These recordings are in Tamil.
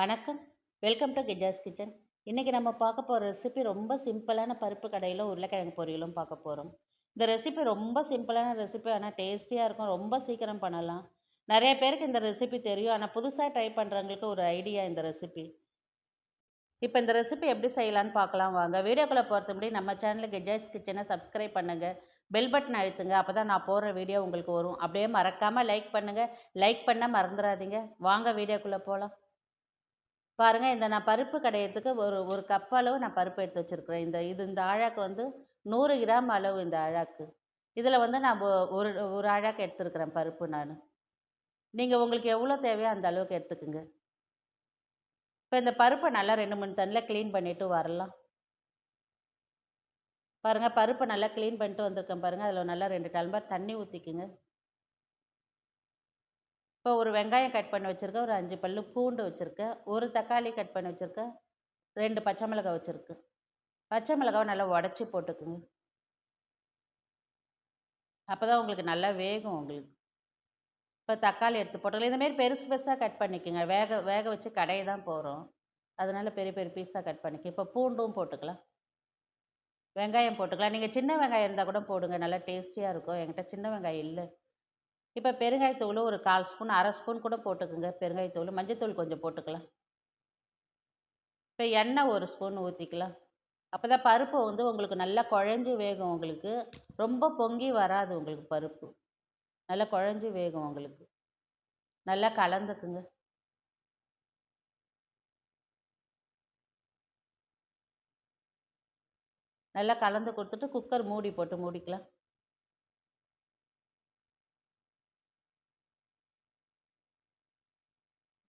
வணக்கம். வெல்கம் டு கிஜாஸ் கிச்சன். இன்றைக்கி நம்ம பார்க்க போகிற ரெசிபி ரொம்ப சிம்பிளான பருப்பு கடையில் உருளைக்கிழங்கு பொரியலும் பார்க்க போகிறோம் இந்த ரெசிபி ரொம்ப சிம்பிளான ரெசிபி ஆனால் டேஸ்டியாக இருக்கும். ரொம்ப சீக்கிரம் பண்ணலாம். நிறைய பேருக்கு இந்த ரெசிபி தெரியும். ஆனால் புதுசாக ட்ரை பண்ணுறவங்களுக்கு ஒரு ஐடியா இந்த ரெசிபி இப்போ இந்த ரெசிபி எப்படி செய்யலான்னு பார்க்கலாம் வாங்க. வீடியோக்குள்ளே போகிறது நம்ம சேனலுக்கு கெஜாஸ் கிச்சனை சப்ஸ்கிரைப் பண்ணுங்கள் பெல் பட்டன் அழுத்துங்க. அப்போ தான் நான் போடுற வீடியோ உங்களுக்கு வரும். அப்படியே மறக்காமல் லைக் பண்ணுங்கள் லைக் பண்ண மறந்துடாதீங்க. வாங்க வீடியோக்குள்ளே போகலாம் பாருங்கள் இந்த நான் பருப்பு கடையிறதுக்கு ஒரு ஒரு கப் அளவு நான் பருப்பு எடுத்து வச்சுருக்குறேன். இந்த இது இந்த அழாக்கு வந்து நூறு கிராம் அளவு இந்த அழாக்கு இதில் வந்து நான் ஒரு ஒரு அழாக்கு எடுத்துருக்குறேன் பருப்பு நான். நீங்கள் உங்களுக்கு எவ்வளோ தேவையோ அந்த அளவுக்கு எடுத்துக்குங்க. இப்போ இந்த பருப்பை நல்லா ரெண்டு மூணு தண்ணியில் க்ளீன் பண்ணிவிட்டு வரலாம். பாருங்கள் பருப்பை நல்லா க்ளீன் பண்ணிட்டு வந்திருக்கேன் பாருங்கள் அதில் நல்லா ரெண்டு டம்ளர் தண்ணி ஊற்றிக்குங்க இப்போ ஒரு வெங்காயம் கட் பண்ணி வச்சுருக்கேன் ஒரு அஞ்சு பல்லு பூண்டு வச்சுருக்கேன் ஒரு தக்காளி கட் பண்ணி வச்சுருக்கேன் ரெண்டு பச்சை மிளகாய் வச்சுருக்கேன் பச்சை மிளகாவை நல்லா உடச்சி போட்டுக்குங்க. அப்போ தான் உங்களுக்கு நல்லா வேகும் உங்களுக்கு. இப்போ தக்காளி எடுத்து போட்டுக்கலாம். இந்தமாரி பெருசு பெருசாக கட் பண்ணிக்கோங்க. வேக வேக வச்சு கடையை தான் போகிறோம் அதனால் பெரிய பெரிய பீஸாக கட் பண்ணிக்க. இப்போ பூண்டும் போட்டுக்கலாம். வெங்காயம் போட்டுக்கலாம். நீங்கள் சின்ன வெங்காயம் இருந்தால் கூட போடுங்க. நல்லா டேஸ்டியாக இருக்கும். என்கிட்ட சின்ன வெங்காயம் இல்லை. இப்போ பெருங்காயத்தூள் ஒரு கால் ஸ்பூன் அரை ஸ்பூன் கூட போட்டுக்குங்க. பெருங்காயத்தூள் மஞ்சத்தூள் கொஞ்சம் போட்டுக்கலாம். இப்போ எண்ணெய் ஒரு ஸ்பூன் ஊற்றிக்கலாம் அப்போ தான் பருப்பு வந்து உங்களுக்கு நல்லா குழஞ்சி வேகும் உங்களுக்கு. ரொம்ப பொங்கி வராது உங்களுக்கு பருப்பு. நல்லா குழஞ்சி வேகும் உங்களுக்கு. நல்லா கலந்துக்குங்க. நல்லா கலந்து கொடுத்துட்டு குக்கர் மூடி போட்டு மூடிக்கலாம்.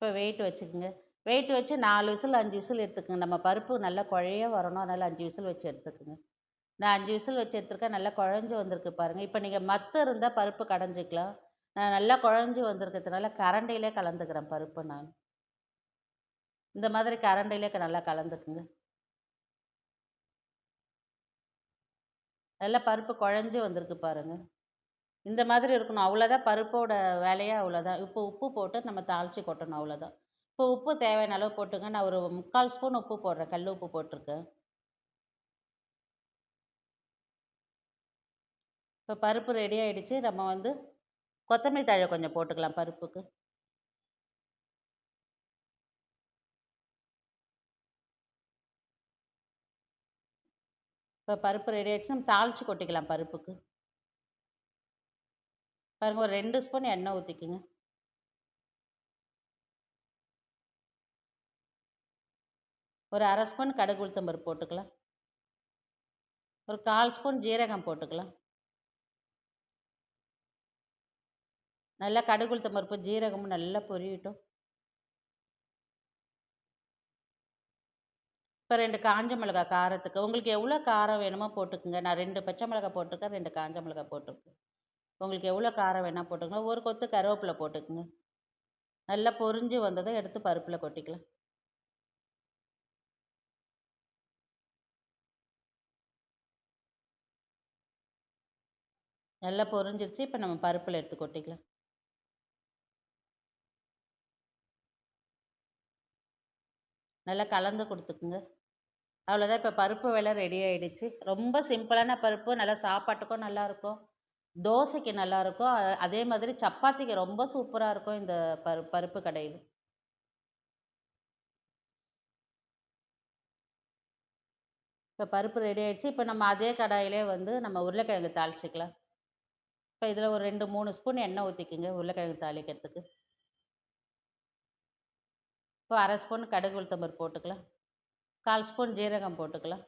இப்போ வெயிட் வச்சுக்கோங்க. வெயிட் வச்சு நாலு விசில் அஞ்சு விசில் எடுத்துக்கோங்க. நம்ம பருப்பு நல்லா குழைய வரணும். அதனால் அஞ்சு விசில் வச்சு எடுத்துக்கோங்க. நான் அஞ்சு விசில் வச்சு எடுத்துருக்கேன். நல்லா குழஞ்சி வந்திருக்கு பாருங்கள் இப்போ நீங்கள் மத்து இருந்தால் பருப்பு கடைஞ்சிக்கலாம். நான் நல்லா குழஞ்சி வந்திருக்கிறதுனால கரண்டிலே கலந்துக்கிறேன் பருப்பு நான். இந்த மாதிரி கரண்டிலே நல்லா கலந்துக்குங்க. நல்லா பருப்பு குழஞ்சி வந்திருக்கு பாருங்கள் இந்த மாதிரி இருக்கணும். அவ்வளோதான் பருப்போட வேலையே அவ்வளோதான். இப்போ உப்பு போட்டு நம்ம தாளித்து கொட்டணும் அவ்வளோதான். இப்போ உப்பு தேவையான அளவு போட்டுங்க. நான் ஒரு முக்கால் ஸ்பூன் உப்பு போடுறேன். கல் உப்பு போட்டிருக்கேன். இப்போ பருப்பு ரெடி ஆகிடுச்சு நம்ம வந்து கொத்தமல்லி தழை கொஞ்சம் போட்டுக்கலாம் பருப்புக்கு. இப்போ பருப்பு ரெடி ஆகிடுச்சு நம்ம தாளித்து கொட்டிக்கலாம் பருப்புக்கு. பாருங்கள் ஒரு ரெண்டு ஸ்பூன் எண்ணெய் ஊற்றிக்குங்க ஒரு அரை ஸ்பூன் கடுகு உளுத்தம் போட்டுக்கலாம். ஒரு கால் ஸ்பூன் ஜீரகம் போட்டுக்கலாம். நல்லா கடுகு உளுத்தம்பருப்பு ஜீரகமும் நல்லா பொரியட்டும். இப்போ ரெண்டு காஞ்ச மிளகாய் காரத்துக்கு உங்களுக்கு எவ்வளோ காரம் வேணுமோ போட்டுக்குங்க. நான் ரெண்டு பச்சை மிளகாய் போட்டிருக்கேன் ரெண்டு காஞ்ச மிளகாய் போட்டிருக்கேன். உங்களுக்கு எவ்வளோ காரம் வேணால் போட்டுக்கோங்க. ஒரு கொத்து கருவேப்பிலை போட்டுக்கோங்க. நல்லா பொரிஞ்சு வந்ததை எடுத்து பருப்பில் கொட்டிக்கலாம். நல்லா பொரிஞ்சிருச்சு. இப்போ நம்ம பருப்பில் எடுத்து கொட்டிக்கலாம். நல்லா கலந்து கொடுத்துக்குங்க. அவ்வளோதான். இப்போ பருப்பு வேலை ரெடி ஆகிடுச்சு ரொம்ப சிம்பிளான பருப்பு. நல்லா சாப்பாட்டுக்கும் நல்லாயிருக்கும் தோசைக்கு நல்லாயிருக்கும் அதே மாதிரி சப்பாத்திக்கு ரொம்ப சூப்பராக இருக்கும் இந்த பரு பருப்பு கடையில். இப்போ பருப்பு ரெடி ஆகிடுச்சு இப்போ நம்ம அதே கடாயிலே வந்து நம்ம உருளைக்கிழங்கு தாளிச்சிக்கலாம். இப்போ இதில் ஒரு ரெண்டு மூணு ஸ்பூன் எண்ணெய் ஊற்றிக்கிங்க உருளைக்கிழங்கு தாளிக்கிறதுக்கு. இப்போ அரை ஸ்பூன் கடுகு உளுத்தம்பருப்பு போட்டுக்கலாம். கால் ஸ்பூன் ஜீரகம் போட்டுக்கலாம்.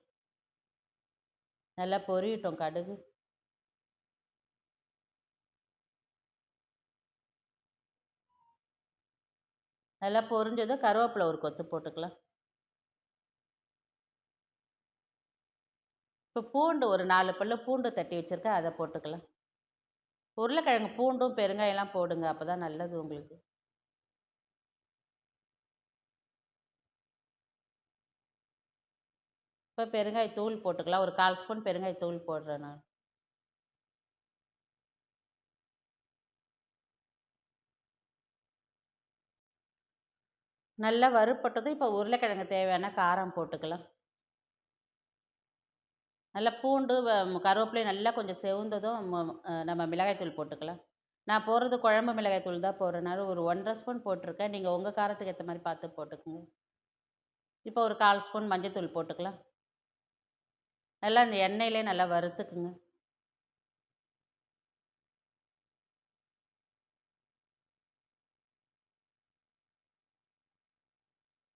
நல்லா பொரியட்டும் கடுகு. நல்லா பொரிஞ்சதும் கருவேப்பிலை ஒரு கொத்து போட்டுக்கலாம். இப்போ பூண்டு ஒரு நாலு பல்லு பூண்டு தட்டி வச்சுருக்கேன் அதை போட்டுக்கலாம். உருளைக்கிழங்கு பூண்டும் பெருங்காயெல்லாம் போடுங்க அப்போ தான் நல்லது உங்களுக்கு. இப்போ பெருங்காயத்தூள் போட்டுக்கலாம். ஒரு கால் ஸ்பூன் பெருங்காயத்தூள் போடுறேன் நான். நல்லா வறுப்பட்டதும் இப்போ உருளைக்கிழங்கு தேவையான காரம் போட்டுக்கலாம். நல்லா பூண்டு கருவேப்பிலையும் நல்லா கொஞ்சம் செவந்ததும் நம்ம மிளகாய்த்தூள் போட்டுக்கலாம். நான் போடுறது குழம்பு மிளகாய்த்தூள் தான் போடுறனால ஒரு ஒன்றரை ஸ்பூன் போட்டிருக்கேன். நீங்கள் உங்கள் காரத்துக்கு ஏற்ற மாதிரி பார்த்து போட்டுக்கோங்க. இப்போ ஒரு கால் ஸ்பூன் மஞ்சத்தூள் போட்டுக்கலாம். நல்லா இந்த எண்ணெயிலே நல்லா வறுத்துக்குங்க.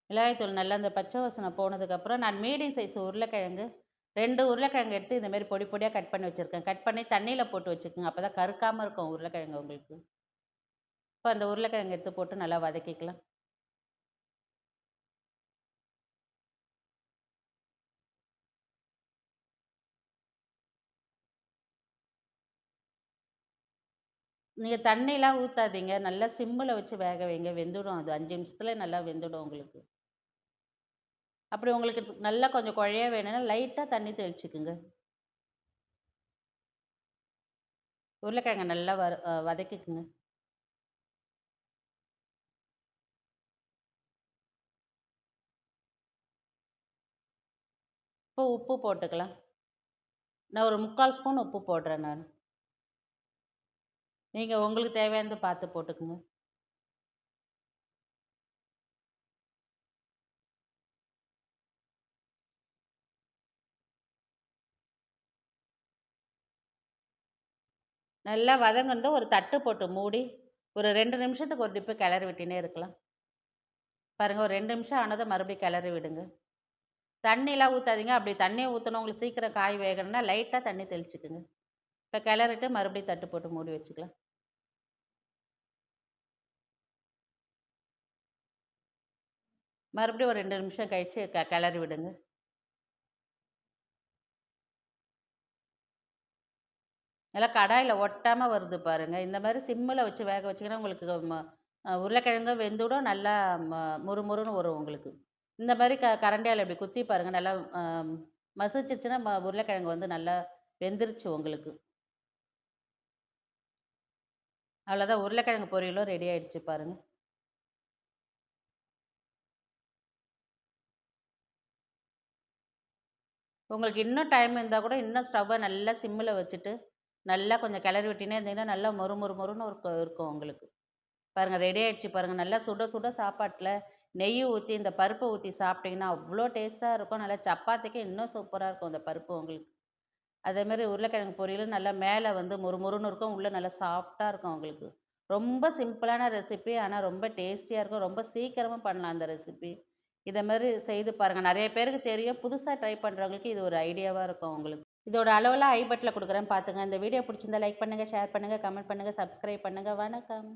மிளகாய்த்தூள் நல்லா அந்த பச்சை வாசனை போனதுக்கப்புறம் நான் மீடியம் சைஸ் உருளைக்கிழங்கு ரெண்டு உருளைக்கிழங்கு எடுத்து இந்தமாரி பொடி பொடியாக கட் பண்ணி வச்சுருக்கேன். கட் பண்ணி தண்ணியில் போட்டு வச்சுக்கோங்க. அப்போ தான் கருக்காமல் இருக்கும் உருளைக்கிழங்கு உங்களுக்கு. இப்போ அந்த உருளைக்கிழங்கு எடுத்து போட்டு நல்லா வதக்கிக்கலாம். நீங்கள் தண்ணியெலாம் ஊற்றாதீங்க நல்லா சிம்மில் வச்சு வேக வைங்க. வெந்துடும். அது அஞ்சு நிமிஷத்துல நல்லா வெந்துடும் உங்களுக்கு. அப்படி உங்களுக்கு நல்லா கொஞ்சம் குழைய வேணும்னா லைட்டாக தண்ணி தெளிச்சுக்குங்க. உருளைக்கிழங்க நல்லா வறு வதக்கிக்குங்க. இப்போ உப்பு போட்டுக்கலாம். நான் ஒரு முக்கால் ஸ்பூன் உப்பு போடுறேன் நான். நீங்கள் உங்களுக்கு தேவையானது பார்த்து போட்டுக்குங்க. நல்லா வதங்கினதும் ஒரு தட்டு போட்டு மூடி ஒரு ரெண்டு நிமிஷத்துக்கு ஒரு டிப்பு கிளறி விட்டினே இருக்கலாம். பாருங்கள் ஒரு ரெண்டு நிமிஷம் ஆனதை மறுபடியும் கிளறி விடுங்க. தண்ணிலாம் ஊற்றாதீங்க அப்படி தண்ணியை ஊற்றணும் உங்களுக்கு சீக்கிரம் காய் வேகணும்னா லைட்டாக தண்ணி தெளிச்சுக்குங்க. இப்போ கிளறிட்டு மறுபடியும் தட்டு போட்டு மூடி வச்சுக்கலாம். மறுபடியும் ஒரு ரெண்டு நிமிஷம் கழித்து க கிளறி விடுங்க. நல்லா கடாயில் ஒட்டாமல் வருது பாருங்கள் இந்த மாதிரி சிம்மில் வச்சு வேக வச்சிங்கன்னா உங்களுக்கு ம உருளைக்கிழங்கும் வெந்துடும் நல்லா ம முறுமுறுன்னு வரும் உங்களுக்கு. இந்த மாதிரி க கரண்டியால் இப்படி குத்தி பாருங்கள் நல்லா மசிச்சிருச்சுன்னா ம உருளைக்கிழங்கு வந்து நல்லா வெந்துருச்சு உங்களுக்கு. அவ்வளோதான் உருளைக்கிழங்கு பொரியலும் ரெடி ஆகிடுச்சு பாருங்கள் உங்களுக்கு இன்னும் டைம் இருந்தால் கூட இன்னும் ஸ்டவ்வை நல்லா சிம்மில் வச்சுட்டு நல்லா கொஞ்சம் கிளறி விட்டினே இருந்தீங்கன்னா நல்லா மொறு மொறு மொறுன்னு ஒரு இருக்கும் உங்களுக்கு. பாருங்கள் ரெடி ஆகிடுச்சு பாருங்கள் நல்லா சுட சுட சாப்பாட்டில் நெய் ஊற்றி இந்த பருப்பை ஊற்றி சாப்பிட்டிங்கன்னா அவ்வளோ டேஸ்ட்டாக இருக்கும். நல்லா சப்பாத்திக்கு இன்னும் சூப்பராக இருக்கும் அந்த பருப்பு உங்களுக்கு. அதேமாரி உருளைக்கிழங்கு பொரியலும் நல்லா மேலே வந்து மொறு மொறுன்னு இருக்கும். உள்ளே நல்லா சாஃப்டாக இருக்கும் உங்களுக்கு. ரொம்ப சிம்பிளான ரெசிபி ஆனால் ரொம்ப டேஸ்டியாக இருக்கும். ரொம்ப சீக்கிரமாக பண்ணலாம் அந்த ரெசிபி. இதை மாதிரி செய்து பாருங்கள் நிறைய பேருக்கு தெரியும். புதுசாக ட்ரை பண்ணுறவங்களுக்கு இது ஒரு ஐடியாவாக இருக்கும் உங்களுக்கு. இதோட அளவெல்லாம் ஐ பட்டில் கொடுக்குறேன். பார்த்துங்க இந்த வீடியோ பிடிச்சிருந்தா லைக் பண்ணுங்கள் ஷேர் பண்ணுங்கள் கமெண்ட் பண்ணுங்கள் சப்ஸ்கிரைப் பண்ணுங்கள் வணக்கம்.